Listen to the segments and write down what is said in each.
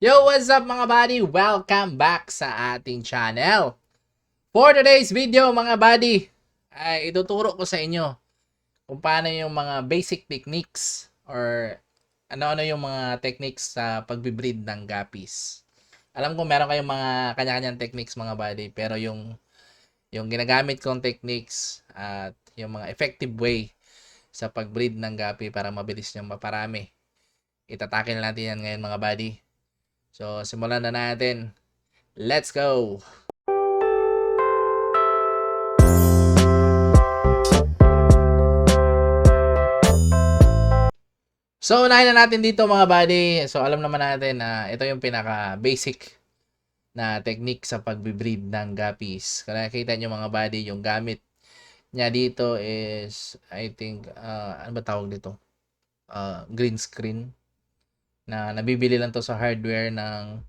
Yo, what's up mga buddy? Welcome back sa ating channel. For today's video mga buddy, ay ituturo ko sa inyo kung paano yung mga basic techniques or ano-ano yung mga techniques sa pagbibreed ng guppies. Alam ko meron kayong mga kanya-kanyang techniques mga buddy, pero yung yung ginagamit kong techniques at yung mga effective way sa pagbreed ng guppy para mabilis niyang maparami. Itatakil natin yan ngayon mga buddy. So, simulan na natin. Let's go! So, unahin na natin dito mga buddy. So, alam naman natin na ito yung pinaka-basic na technique sa pagbibreed ng guppies. Kung nakikita nyo mga buddy, yung gamit niya dito is, I think, uh, ano ba tawag dito? Uh, green screen na nabibili lang to sa hardware ng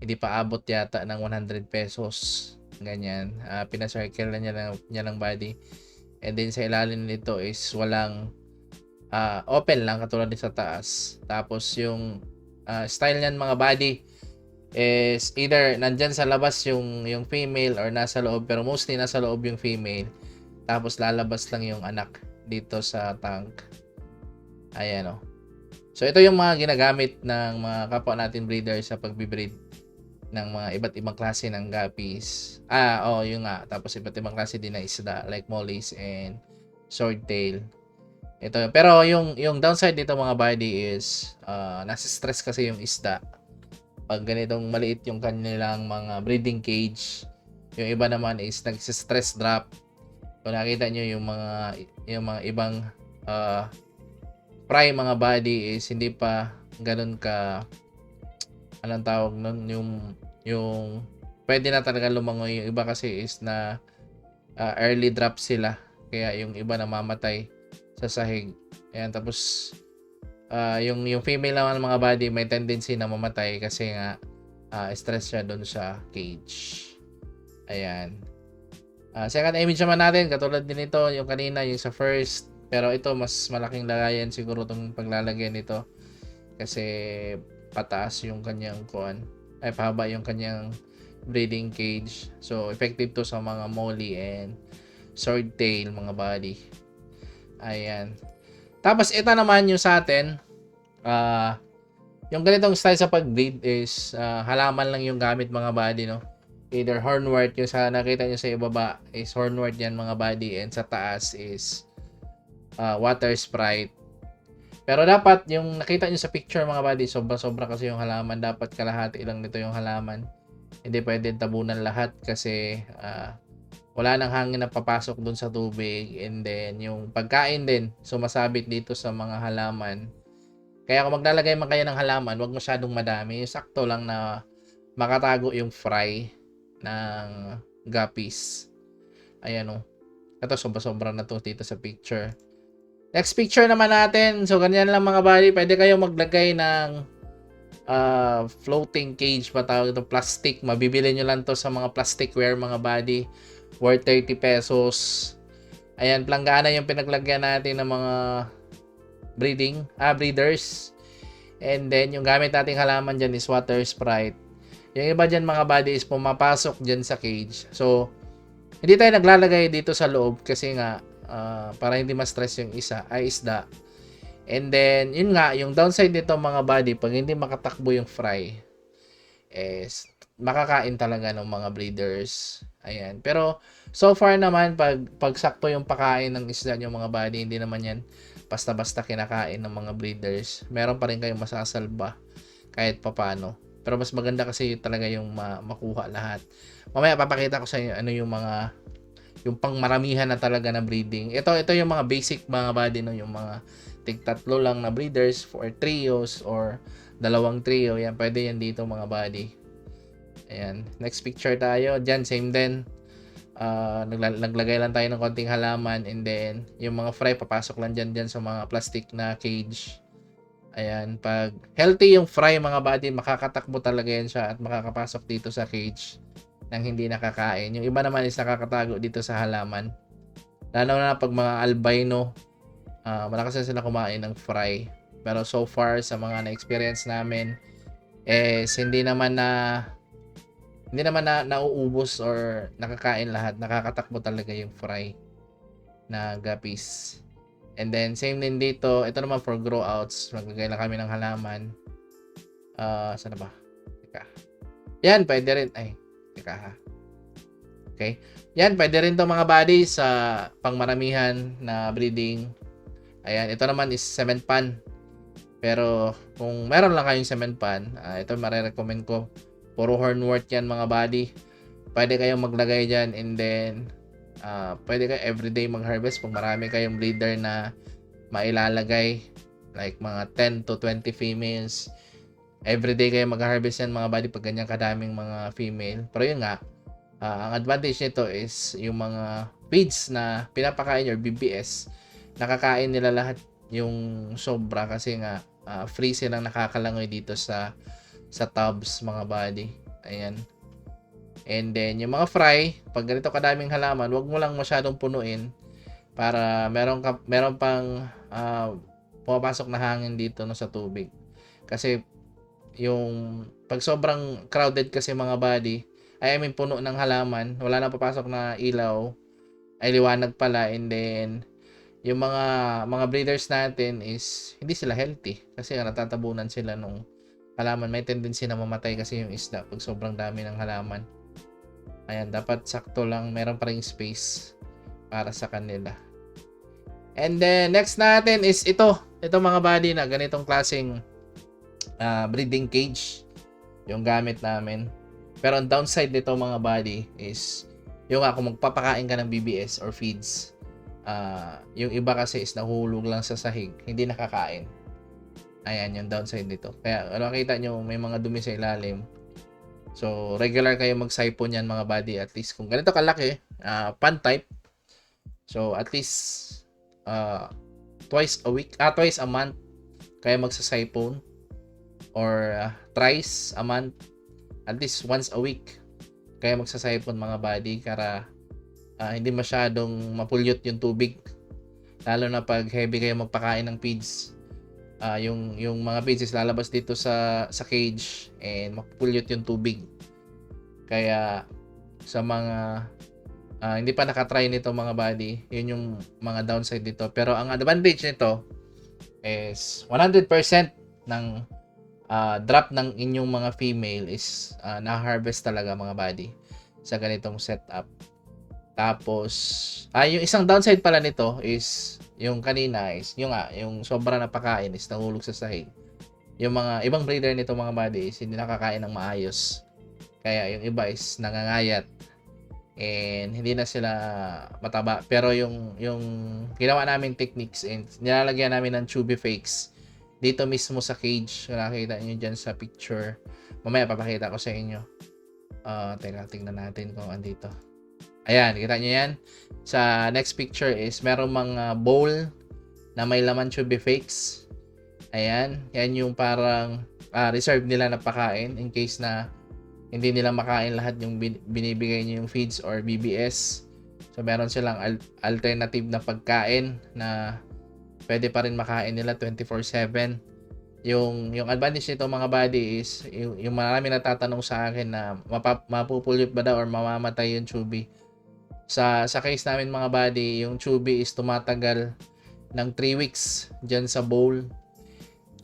hindi pa abot yata ng 100 pesos. Ganyan. Uh, pinacircle na niya ng, niya ng body. And then sa ilalim nito is walang uh, open lang katulad din sa taas. Tapos yung uh, style niyan mga body is either nandyan sa labas yung yung female or nasa loob pero mostly nasa loob yung female. Tapos lalabas lang yung anak dito sa tank. Ayan o. Oh. So ito yung mga ginagamit ng mga kapwa natin breeder sa pagbibreed ng mga iba't ibang klase ng guppies. Ah, oh, yung nga. Tapos iba't ibang klase din ng isda like mollies and swordtail. Ito, pero yung yung downside dito mga buddy is uh, nasa stress kasi yung isda. Pag ganitong maliit yung kanilang mga breeding cage, yung iba naman is nagsi-stress drop. Kung nakita nyo yung mga yung mga ibang uh, fry mga body is hindi pa ganun ka anong tawag nun yung yung pwede na talaga lumangoy. Yung iba kasi is na uh, early drop sila. Kaya yung iba namamatay sa sahig. Ayan tapos uh, yung yung female naman mga body may tendency na mamatay kasi nga uh, stress siya doon sa cage. Ayan. Uh, second image naman natin katulad din ito yung kanina yung sa first pero ito, mas malaking lagayan siguro itong paglalagyan nito. Kasi pataas yung kanyang kuan. Ay, pahaba yung kanyang breeding cage. So, effective to sa mga molly and swordtail mga body. Ayan. Tapos, ito naman yung sa atin. Uh, yung ganitong style sa pag-breed is uh, halaman lang yung gamit mga body, no? Either hornwort, yung sa nakita nyo sa ibaba is hornwort yan mga body and sa taas is uh, water sprite. Pero dapat yung nakita nyo sa picture mga buddy, sobra-sobra kasi yung halaman. Dapat kalahati lang nito yung halaman. Hindi pwede tabunan lahat kasi uh, wala nang hangin na papasok dun sa tubig. And then yung pagkain din, sumasabit dito sa mga halaman. Kaya kung maglalagay man kayo ng halaman, wag masyadong madami. Sakto lang na makatago yung fry ng guppies. Ayan o. Oh. Ito, sobra-sobra na to dito sa picture. Next picture naman natin. So, ganyan lang mga buddy. Pwede kayong maglagay ng uh, floating cage pa tawag ito. Plastic. Mabibili nyo lang to sa mga plasticware mga buddy. Worth 30 pesos. Ayan, planggana yung pinaglagyan natin ng mga breeding, ah, breeders. And then, yung gamit nating halaman dyan is water sprite. Yung iba dyan mga buddy is pumapasok dyan sa cage. So, hindi tayo naglalagay dito sa loob kasi nga uh, para hindi ma-stress yung isa ay isda. And then, yun nga, yung downside nito mga body, pag hindi makatakbo yung fry, is makakain talaga ng mga breeders. Ayan. Pero, so far naman, pag, pag sakto yung pakain ng isda yung mga body, hindi naman yan basta-basta kinakain ng mga breeders. Meron pa rin kayong masasalba kahit papano. Pero mas maganda kasi talaga yung ma- makuha lahat. Mamaya papakita ko sa inyo ano yung mga yung pangmaramihan na talaga na breeding. Ito ito yung mga basic mga body no, yung mga tig tatlo lang na breeders for trios or dalawang trio. Yan pwede yan dito mga body. Ayan. Next picture tayo. Diyan same din. Uh, naglagay lang tayo ng konting halaman and then yung mga fry papasok lang dyan dyan sa mga plastic na cage. Ayan, pag healthy yung fry mga body, makakatakbo talaga yan siya at makakapasok dito sa cage ng hindi nakakain. Yung iba naman is nakakatago dito sa halaman. Lalo na pag mga albino, uh, malakas na sila kumain ng fry. Pero so far, sa mga na-experience namin, eh hindi naman na hindi naman na nauubos or nakakain lahat. Nakakatakbo talaga yung fry na guppies. And then, same din dito. Ito naman for grow outs. Maglagay lang kami ng halaman. Ah, saan na ba? Teka. Yan, pwede rin. Ay, teka ha. Okay. Yan, pwede rin to mga buddy sa pangmaramihan na breeding. Ayan, ito naman is cement pan. Pero kung meron lang kayong cement pan, ah, ito marirecommend ko. Puro hornwort yan mga buddy. Pwede kayong maglagay dyan and then ah, pwede kayo everyday mag-harvest pag marami kayong breeder na mailalagay like mga 10 to 20 females. Everyday kayo mag-harvest yan mga buddy pag ganyan kadaming mga female. Pero yun nga, ah, ang advantage nito is yung mga feeds na pinapakain or BBS, nakakain nila lahat yung sobra kasi nga ah, free silang nakakalangoy dito sa sa tubs mga buddy. Ayan. And then yung mga fry, pag ganito kadaming halaman, wag mo lang masyadong punuin para meron ka meron pang ah, pumapasok na hangin dito no sa tubig. Kasi yung pag sobrang crowded kasi mga body, ay I mean puno ng halaman, wala na papasok na ilaw, ay liwanag pala and then yung mga mga breeders natin is hindi sila healthy kasi natatabunan sila nung halaman. May tendency na mamatay kasi yung isda pag sobrang dami ng halaman. Ayan, dapat sakto lang, meron pa ring space para sa kanila. And then next natin is ito. Ito mga body na ganitong klaseng ah, breeding cage yung gamit namin. Pero ang downside nito mga body is yung nga kung magpapakain ka ng BBS or feeds, ah, yung iba kasi is nahulog lang sa sahig, hindi nakakain. Ayan yung downside nito. Kaya ano nakita nyo, may mga dumi sa ilalim. So, regular kayo mag-siphon yan mga body at least kung ganito kalaki, ah, pan type. So, at least ah, twice a week, ah, twice a month kayo magsa-siphon or ah, thrice a month at least once a week kaya magsasipon mga body para ah, hindi masyadong mapulyot yung tubig. Lalo na pag heavy kayo magpakain ng feeds. Ah, yung yung mga feeds is lalabas dito sa sa cage and mapupulyot yung tubig. Kaya sa mga ah, hindi pa nakatry nito mga body yun yung mga downside dito pero ang advantage nito is 100% ng ah, drop ng inyong mga female is ah, na-harvest talaga mga body sa ganitong setup. Tapos, ah, yung isang downside pala nito is yung kanina is yung nga, yung sobra na pakain is nahulog sa sahig. Yung mga ibang breeder nito mga body is hindi nakakain ng maayos. Kaya yung iba is nangangayat and hindi na sila mataba. Pero yung yung ginawa namin techniques and nilalagyan namin ng chubby fakes dito mismo sa cage. Kung nakikita nyo dyan sa picture. Mamaya papakita ko sa inyo. Ah, teka, tingnan natin kung andito. Ayan, kita nyo yan. Sa next picture is merong mga bowl na may laman chubby fakes. Ayan, yan yung parang ah, reserve nila na pakain in case na hindi nila makain lahat yung bin- binibigay nyo yung feeds or BBS. So, meron silang al- alternative na pagkain na pwede pa rin makain nila 24/7. Yung yung advantage nito mga body is yung, yung marami natatanong sa akin na mapa, mapupulot ba daw or mamamatay yung chubby. Sa sa case namin mga body, yung chubby is tumatagal ng 3 weeks diyan sa bowl.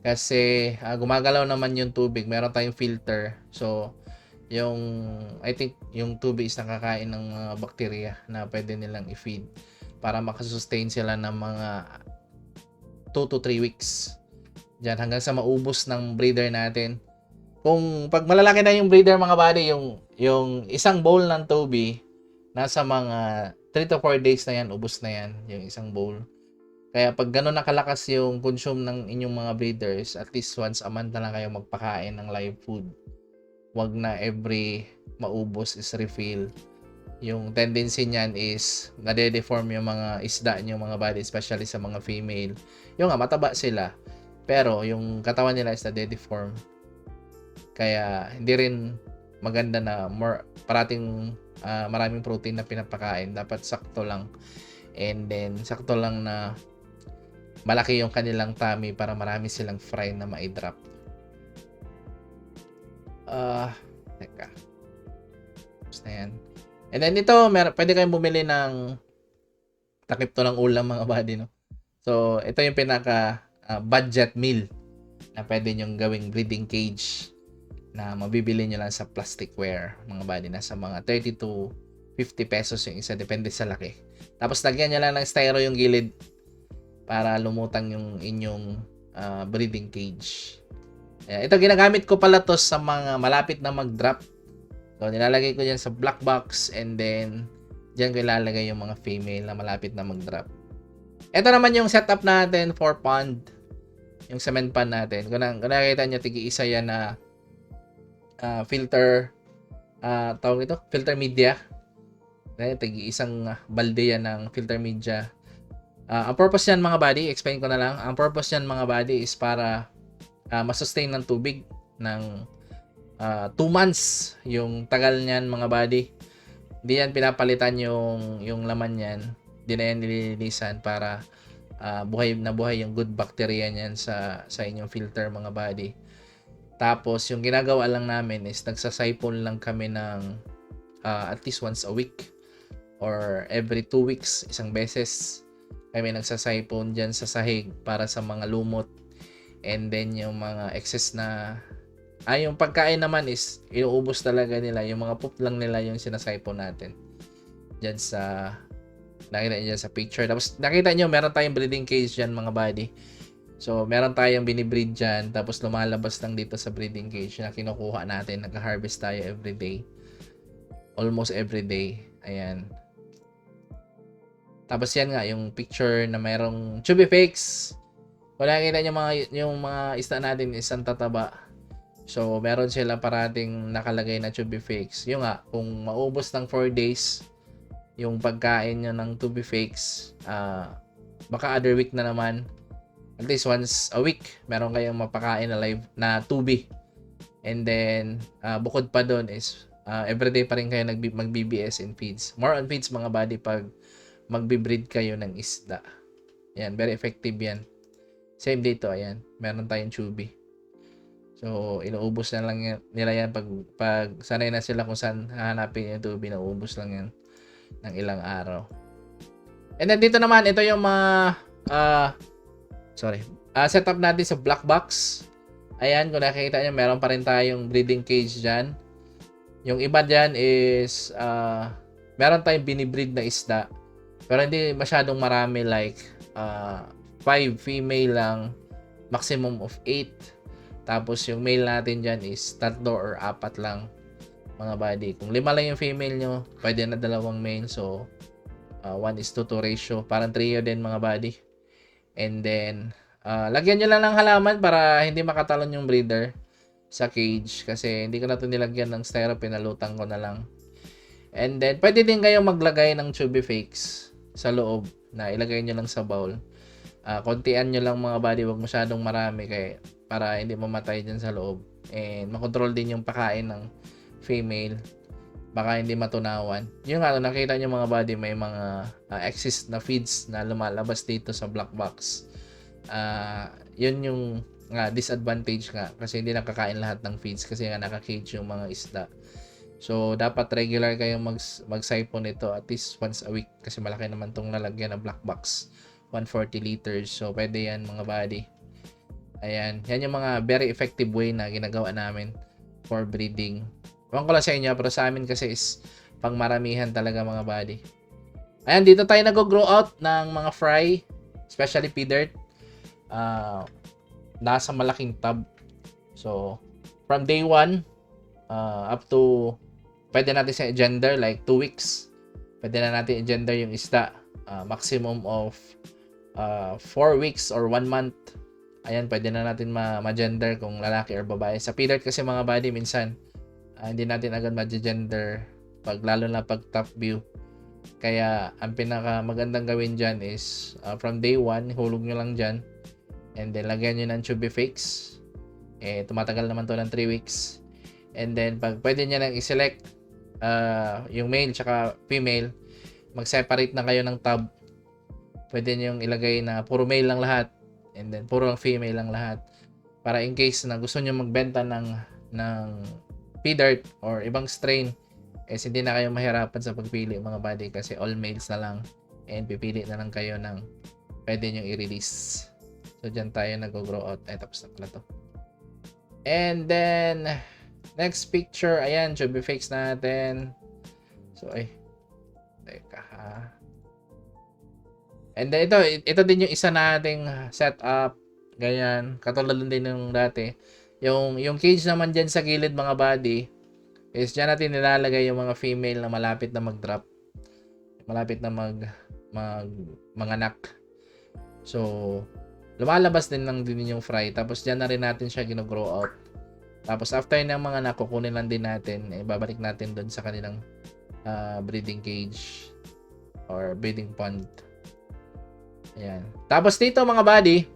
Kasi ah, gumagalaw naman yung tubig, meron tayong filter. So yung I think yung tubig is nakakain ng mga bakterya na pwede nilang i-feed para makasustain sila ng mga 2 to 3 weeks. Diyan hanggang sa maubos ng breeder natin. Kung pag malalaki na yung breeder mga body, yung yung isang bowl ng Toby nasa mga 3 to 4 days na yan, ubos na yan, yung isang bowl. Kaya pag gano'n nakalakas yung consume ng inyong mga breeders, at least once a month na lang kayo magpakain ng live food. Wag na every maubos is refill. Yung tendency niyan is nade-deform yung mga isda niyo mga body, especially sa mga female. Yung nga, mataba sila. Pero yung katawan nila is nade-deform. Kaya hindi rin maganda na more parating ah, maraming protein na pinapakain. Dapat sakto lang. And then, sakto lang na malaki yung kanilang tummy para marami silang fry na ma-drop. Ah, teka. Tapos na yan. And then ito, mer pwede kayong bumili ng takip to ng ulam mga buddy, no? So, ito yung pinaka ah, budget meal na pwede nyong gawing breeding cage na mabibili nyo lang sa plasticware, mga buddy. Nasa mga 30 to 50 pesos yung isa, depende sa laki. Tapos, lagyan nyo lang ng styro yung gilid para lumutang yung inyong ah, breeding cage. Ayan. Ito, ginagamit ko pala to sa mga malapit na mag-drop. So, nilalagay ko dyan sa black box and then dyan ko ilalagay yung mga female na malapit na mag-drop. Ito naman yung setup natin for pond. Yung cement pan natin. Kung, na, kung nakikita nyo, tigi isa yan na ah, filter ah tawag ito, filter media. Kaya tigi isang ah, balde yan ng filter media. Ah, ang purpose yan mga buddy, explain ko na lang. Ang purpose yan mga buddy is para ah, masustain ng tubig ng 2 months yung tagal niyan mga buddy. Hindi yan pinapalitan yung yung laman niyan. Yan nililinisan para ah, buhay na buhay yung good bacteria niyan sa sa inyong filter mga buddy. Tapos yung ginagawa lang namin is nagsasipon lang kami ng ah, at least once a week or every two weeks isang beses kami nagsasipon dyan sa sahig para sa mga lumot and then yung mga excess na ay yung pagkain naman is inuubos talaga nila yung mga poop lang nila yung sinasipon natin dyan sa nakita niyo sa picture. Tapos nakita niyo meron tayong breeding cage dyan mga buddy. So meron tayong binibreed dyan tapos lumalabas lang dito sa breeding cage na kinukuha natin. Nag-harvest tayo every day. Almost every day. Ayan. Tapos yan nga yung picture na merong chubby fakes kung nakikita niyo mga yung mga isda natin is ang tataba. So, meron sila parating nakalagay na chubby fakes. Yung nga, kung maubos ng 4 days yung pagkain nyo ng chubby fakes, ah baka other week na naman, at least once a week, meron kayong mapakain na live na tubi. And then, ah, bukod pa doon is, ah, everyday pa rin kayo nag mag-BBS in feeds. More on feeds mga buddy pag magbe-breed kayo ng isda. Yan, very effective yan. Same dito, ayan. Meron tayong chubby. So, inuubos na lang yan, nila yan pag, pag sanay na sila kung saan hahanapin yung tubi, nauubos lang yan ng ilang araw. And then dito naman, ito yung mga, ah, sorry, ah setup natin sa black box. Ayan, kung nakikita nyo, meron pa rin tayong breeding cage dyan. Yung iba dyan is, ah, meron tayong binibreed na isda. Pero hindi masyadong marami like, ah, 5 female lang, maximum of 8 tapos yung male natin dyan is tatlo or apat lang mga buddy. Kung lima lang yung female nyo, pwede na dalawang male. So, 1 is to 2 ratio. Parang trio din mga buddy. And then, uh, lagyan nyo lang ng halaman para hindi makatalon yung breeder sa cage. Kasi hindi ko na ito nilagyan ng styro, pinalutang ko na lang. And then, pwede din kayong maglagay ng chubby fakes sa loob na ilagay nyo lang sa bowl. Uh, kontian nyo lang mga buddy, wag masyadong marami kaya para hindi mamatay dyan sa loob. And makontrol din yung pakain ng female. Baka hindi matunawan. Yung nga, nakita nyo mga body, may mga uh, excess na feeds na lumalabas dito sa black box. Uh, yun yung nga, disadvantage nga. Kasi hindi nakakain lahat ng feeds kasi nga nakakage yung mga isda. So, dapat regular kayong mag, mag-siphon nito at least once a week kasi malaki naman tong lalagyan ng black box. 140 liters. So, pwede yan mga body. Ayan. Yan yung mga very effective way na ginagawa namin for breeding. Ewan ko lang sa inyo, pero sa amin kasi is pang maramihan talaga mga body. Ayan, dito tayo nag-grow out ng mga fry, especially pea dirt. Uh, nasa malaking tub. So, from day 1 uh, up to pwede natin sa gender like 2 weeks. Pwede na natin i-gender yung isda. Uh, maximum of uh, 4 weeks or 1 month ayan, pwede na natin ma- gender kung lalaki or babae. Sa PDART kasi mga body, minsan, uh, hindi natin agad ma-gender pag lalo na pag top view. Kaya, ang pinaka magandang gawin dyan is, uh, from day 1, hulog nyo lang dyan. And then, lagyan nyo ng chubby fakes. Eh, tumatagal naman to ng 3 weeks. And then, pag pwede nyo nang i-select uh, yung male tsaka female, mag-separate na kayo ng tab. Pwede nyo yung ilagay na puro male lang lahat And then, puro lang female lang lahat. Para in case na gusto nyo magbenta ng, ng P-Dirt or ibang strain, is hindi na kayo mahirapan sa pagpili mga buddy kasi all males na lang and pipili na lang kayo ng pwede nyo i-release. So, dyan tayo nag-grow out. Ay, tapos na pala to. And then, next picture, ayan, chubby fakes natin. So, ay, teka ha. And then, ito, ito din yung isa nating setup. Ganyan, katulad din ng dati. Yung, yung cage naman dyan sa gilid mga body, is dyan natin nilalagay yung mga female na malapit na mag-drop. Malapit na mag, mag, manganak. So, lumalabas din lang din yung fry. Tapos dyan na rin natin siya gino-grow out. Tapos after ng mga anak, lang din natin, eh, babalik natin doon sa kanilang ah, breeding cage or breeding pond. Ayan. Tapos dito mga buddy,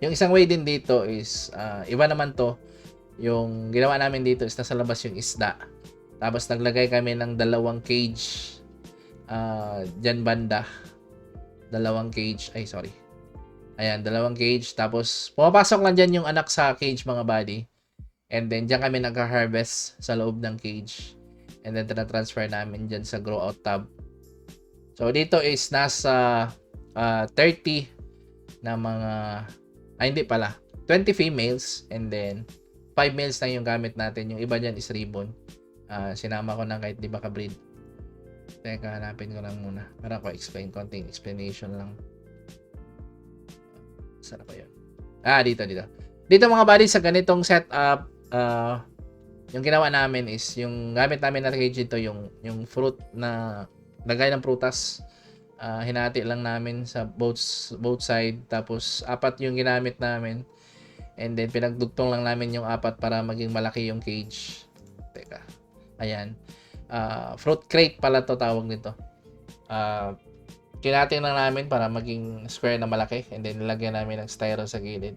yung isang way din dito is, ah, iba naman to, yung ginawa namin dito is nasa labas yung isda. Tapos naglagay kami ng dalawang cage ah dyan banda. Dalawang cage. Ay, sorry. Ayan, dalawang cage. Tapos, pumapasok lang dyan yung anak sa cage, mga buddy. And then, dyan kami nagka-harvest sa loob ng cage. And then, transfer namin dyan sa grow out tab. So, dito is nasa ah, 30 na mga, ay hindi pala, 20 females. And then, 5 males na yung gamit natin. Yung iba dyan is ribbon. Ah, sinama ko na kahit di ba ka-breed. Teka, hanapin ko lang muna. Para ko explain, konting explanation lang. Saan ba yun? Ah, dito, dito. Dito mga buddy, sa ganitong setup, ah, yung ginawa namin is, yung gamit namin na cage dito, yung, yung fruit na, lagay ng prutas, ah, hinati lang namin sa both, both side, tapos apat yung ginamit namin, and then pinagdugtong lang namin yung apat para maging malaki yung cage. Teka, ayan. Ah, fruit crate pala to tawag nito. Ah, kinatin lang namin para maging square na malaki and then nilagyan namin ng styro sa gilid.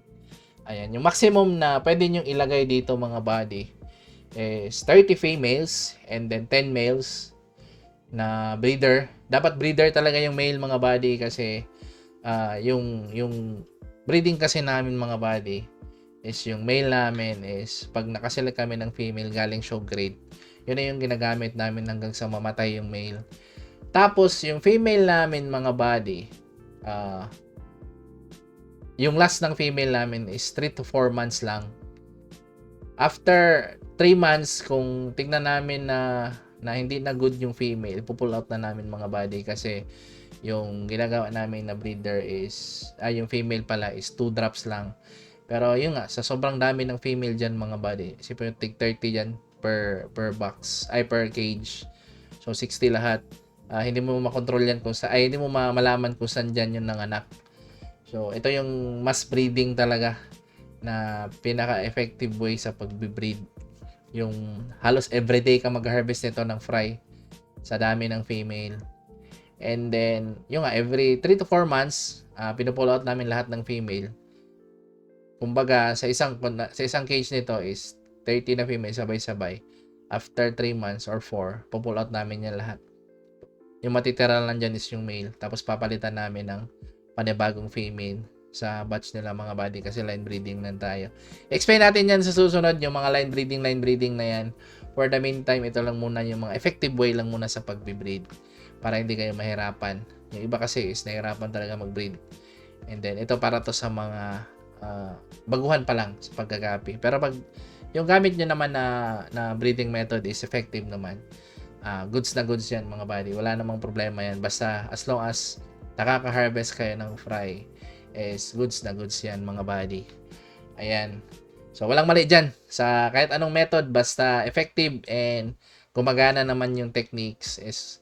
Ayan, yung maximum na pwede nyo ilagay dito mga body is 30 females and then 10 males na breeder. Dapat breeder talaga yung male mga body kasi ah, yung yung breeding kasi namin mga body is yung male namin is pag nakaselect kami ng female galing show grade yun na yung ginagamit namin hanggang sa mamatay yung male. Tapos, yung female namin, mga body, ah yung last ng female namin is 3 to 4 months lang. After 3 months, kung tignan namin na, na hindi na good yung female, pupull out na namin mga body kasi yung ginagawa namin na breeder is, ay yung female pala is 2 drops lang. Pero yun nga, sa sobrang dami ng female dyan mga body, isipin yung tig 30 dyan per per box ay per cage. So 60 lahat. Ah, hindi mo makontrol yan kung sa ay hindi mo ma- malaman kung saan diyan yung nanganak. So ito yung mass breeding talaga na pinaka-effective way sa pagbe-breed. Yung halos everyday ka mag-harvest nito ng fry sa dami ng female. And then, yung nga, every 3 to 4 months, uh, pinupull out namin lahat ng female. Kumbaga, sa isang sa isang cage nito is 30 na female sabay-sabay. After 3 months or 4, pupull out namin yan lahat. Yung matitira lang dyan is yung male. Tapos papalitan namin ng panibagong female sa batch nila mga body kasi line breeding lang tayo. Explain natin yan sa susunod yung mga line breeding, line breeding na yan. For the meantime, ito lang muna yung mga effective way lang muna sa pagbe-breed para hindi kayo mahirapan. Yung iba kasi is nahirapan talaga mag-breed. And then, ito para to sa mga ah, baguhan pa lang sa paggagapi. Pero pag yung gamit nyo naman na, na breeding method is effective naman. Ah, goods na goods yan mga buddy. Wala namang problema yan. Basta as long as nakaka-harvest kayo ng fry is goods na goods yan mga buddy. Ayan. So walang mali dyan sa kahit anong method basta effective and gumagana naman yung techniques is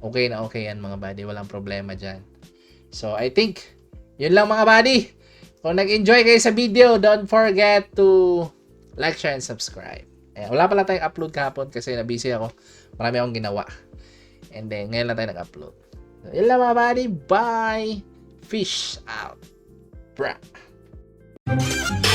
okay na okay yan mga buddy. Walang problema dyan. So I think yun lang mga buddy. Kung nag-enjoy kayo sa video, don't forget to like, share, and subscribe. Eh, wala pala tayong upload kahapon kasi na-busy ako. Marami akong ginawa. And then, ngayon lang tayo nag-upload. So, yun lang mga buddy. Bye! Fish out. Brah.